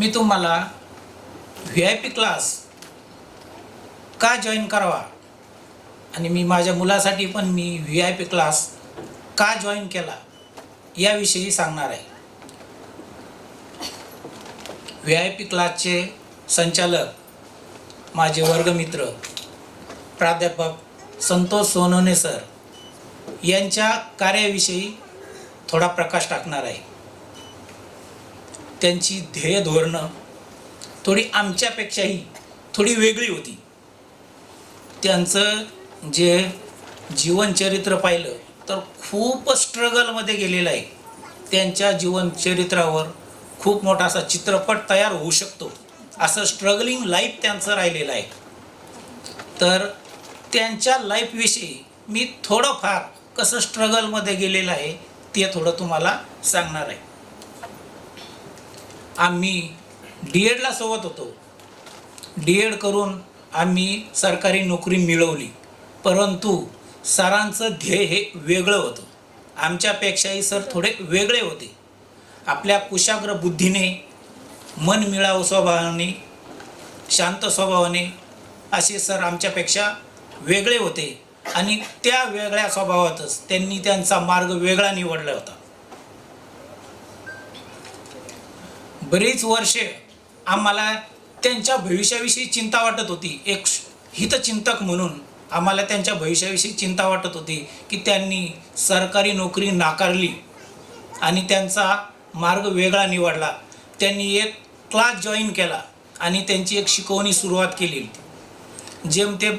मी तुम्हाला V I P class का join करावा? आणि मी माझ्या मुलासाठी पण मी व्ही आय पी क्लास का जॉईन केला? याविषयी सांगणार आहे. व्ही आय पी क्लासचे संचालक माझे वर्गमित्र प्राध्यापक संतोष सोनवणे सर यांच्या कार्याविषयी थोडा प्रकाश टाकणार आहे. त्यांची ध्येय धोरणं थोडी आमच्यापेक्षाही थोडी वेगळी होती. त्यांचं जे जीवनचरित्र पाहिलं तर खूप स्ट्रगलमध्ये गेलेलं आहे. त्यांच्या जीवनचरित्रावर खूप मोठा असा चित्रपट तयार होऊ शकतो. असं स्ट्रगलिंग लाईफ त्यांचं राहिलेलं आहे. तर त्यांच्या लाईफविषयी मी थोडंफार कसं स्ट्रगलमध्ये गेलेलं आहे ते थोडं तुम्हाला सांगणार आहे. आम्ही डी एडला सोबत होतो. डी एड करून आम्ही सरकारी नोकरी मिळवली. परंतु सरांचं ध्येय हे वेगळं होतं. आमच्यापेक्षाही सर थोडे वेगळे होते. आपल्या कुशाग्र बुद्धीने मन मिळावं स्वभावाने शांत स्वभावाने असे सर आमच्यापेक्षा वेगळे होते. आणि त्या वेगळ्या स्वभावातच त्यांनी त्यांचा मार्ग वेगळा निवडला होता. बरीच वर्षे आम्हाला त्यांच्या भविष्याविषयी चिंता वाटत होती. एक हितचिंतक म्हणून आम्हाला त्यांच्या भविष्याविषयी चिंता वाटत होती की त्यांनी सरकारी नोकरी नाकारली आणि त्यांचा मार्ग वेगळा निवडला. त्यांनी एक क्लास जॉईन केला आणि त्यांची एक शिकवणी सुरुवात केली. जेम ते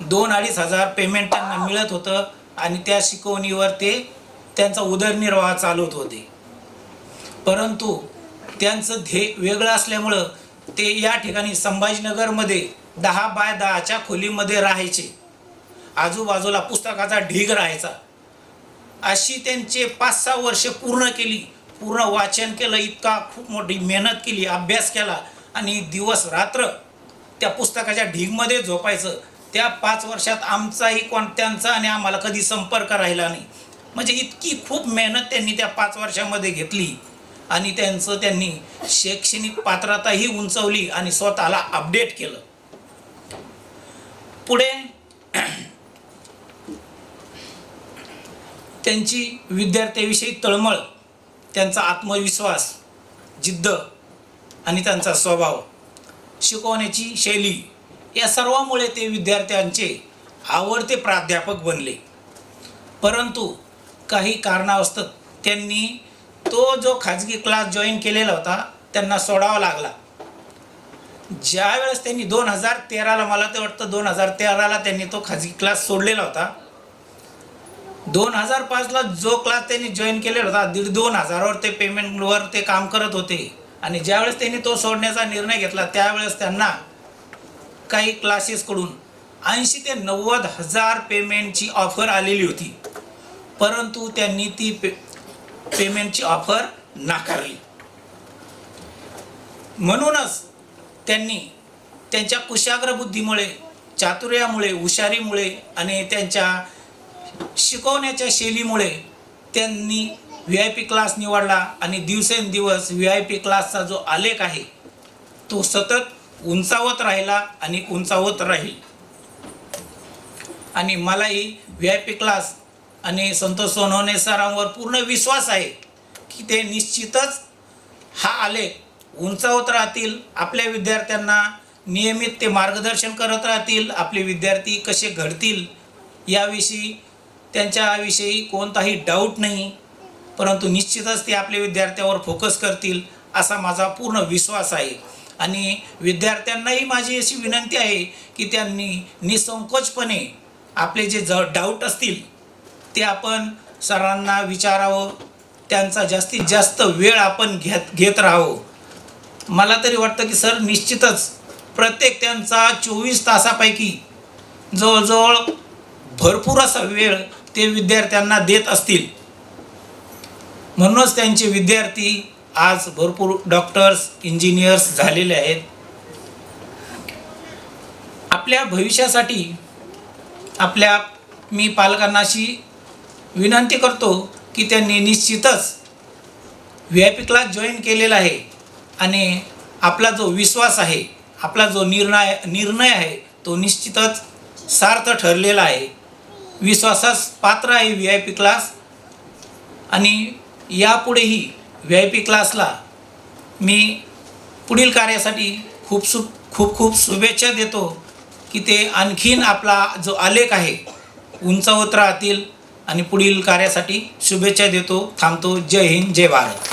दोन अडीच हजार पेमेंट त्यांना मिळत होतं आणि त्या शिकवणीवर ते त्यांचा उदरनिर्वाह चालवत होते. परंतु त्यांचं ध्येय वेगळं असल्यामुळं ते या ठिकाणी संभाजीनगरमध्ये दहा बाय दहाच्या खोलीमध्ये राहायचे. आजूबाजूला पुस्तकाचा ढीग राहायचा. अशी त्यांचे पाच सहा वर्ष पूर्ण केली. पूर्ण वाचन केलं इतका खूप मोठी मेहनत केली अभ्यास केला आणि दिवस रात्र त्या पुस्तकाच्या ढीगमध्ये झोपायचं. त्या पाच वर्षात आमचाही कोण त्यांचा आणि आम्हाला कधी संपर्क राहिला नाही. म्हणजे इतकी खूप मेहनत त्यांनी त्या पाच वर्षामध्ये घेतली. आणि त्यांचं त्यांनी शैक्षणिक पात्रताही उंचवली आणि स्वतःला अपडेट केलं. पुढे त्यांची विद्यार्थ्याविषयी तळमळ त्यांचा आत्मविश्वास जिद्द आणि त्यांचा स्वभाव शिकवण्याची शैली या सर्वामुळे ते विद्यार्थ्यांचे आवडते प्राध्यापक बनले. परंतु काही कारणावस्तव त्यांनी तो जो खाजगी क्लास जॉईन केलेला होता त्यांना सोडावा लागला. ज्या वेळेस त्यांनी दोन हजार तेराला मला ते वाटतं दोन हजार तेराला त्यांनी तो खाजगी क्लास सोडलेला होता. दोन हजार पाचला जो क्लास त्यांनी जॉईन केलेला होता दीड दोन हजारावर ते पेमेंटवर ते काम करत होते. आणि ज्यावेळेस त्यांनी तो सोडण्याचा निर्णय घेतला त्यावेळेस त्यांना काही क्लासेसकडून ऐंशी ते नव्वद हजार पेमेंटची ऑफर आलेली होती. परंतु त्यांनी ती पे पेमेंटची ऑफर नाकारली. म्हणूनच त्यांनी त्यांच्या कुशाग्र बुद्धीमुळे चातुर्यामुळे हुशारीमुळे आणि त्यांच्या शिकवण्याच्या शैलीमुळे त्यांनी व्ही आय पी क्लास निवडला आणि दिवसेंदिवस व्ही आय पी क्लासचा जो आलेख आहे तो सतत उंचावत राहिला आणि उंचावत राहील. आणि मलाही व्ही आय पी क्लास आणि संतोष सोनवणे सरांवर पूर्ण विश्वास आहे की ते निश्चितच हा आलेख उंचावत राहतील आपल्या विद्यार्थ्यांना नियमित ते मार्गदर्शन करत राहतील आपले विद्यार्थी कसे घडतील याविषयी त्यांच्याविषयी कोणताही डाऊट नाही परंतु निश्चितच ते आपल्या विद्यार्थ्यावर फोकस करतील असा माझा पूर्ण विश्वास आहे. आणि विद्यार्थ्यांनाही माझी अशी विनंती आहे की त्यांनी निसंकोचपणे आपले जे ज डाऊट असतील ते आपण सरांना विचारावं त्यांचा जास्तीत जास्त वेळ आपण घेत घेत राहावं. मला तरी वाटतं की सर निश्चितच प्रत्येक त्यांचा चोवीस तासापैकी जवळजवळ भरपूर असा वेळ ते विद्यार्थ्यांना देत असतील. म्हणूनच त्यांचे विद्यार्थी आज भरपूर डॉक्टर्स इंजिनियर्स झालेले आहेत. आपल्या भविष्यासाठी आपल्या मी पालकांनाशी विनंती करतो की त्यांनी निश्चितच V I P class join केलेला आहे आणि आपला जो विश्वास आहे आपला जो निर्णय निर्णय आहे तो निश्चितच सार्थ ठरलेला आहे. विश्वासास पात्र आहे व्ही आय पी क्लास आणि यापुढेही व्ही आय पी क्लासला मी पुढील कार्यासाठी खूप सु खूप खूप शुभेच्छा देतो की ते आणखीन आपला जो आलेख आहे उंचावत राहतील. आणि पुढील कार्यासाठी शुभेच्छा देतो थांबतो. जय हिंद जय भारत.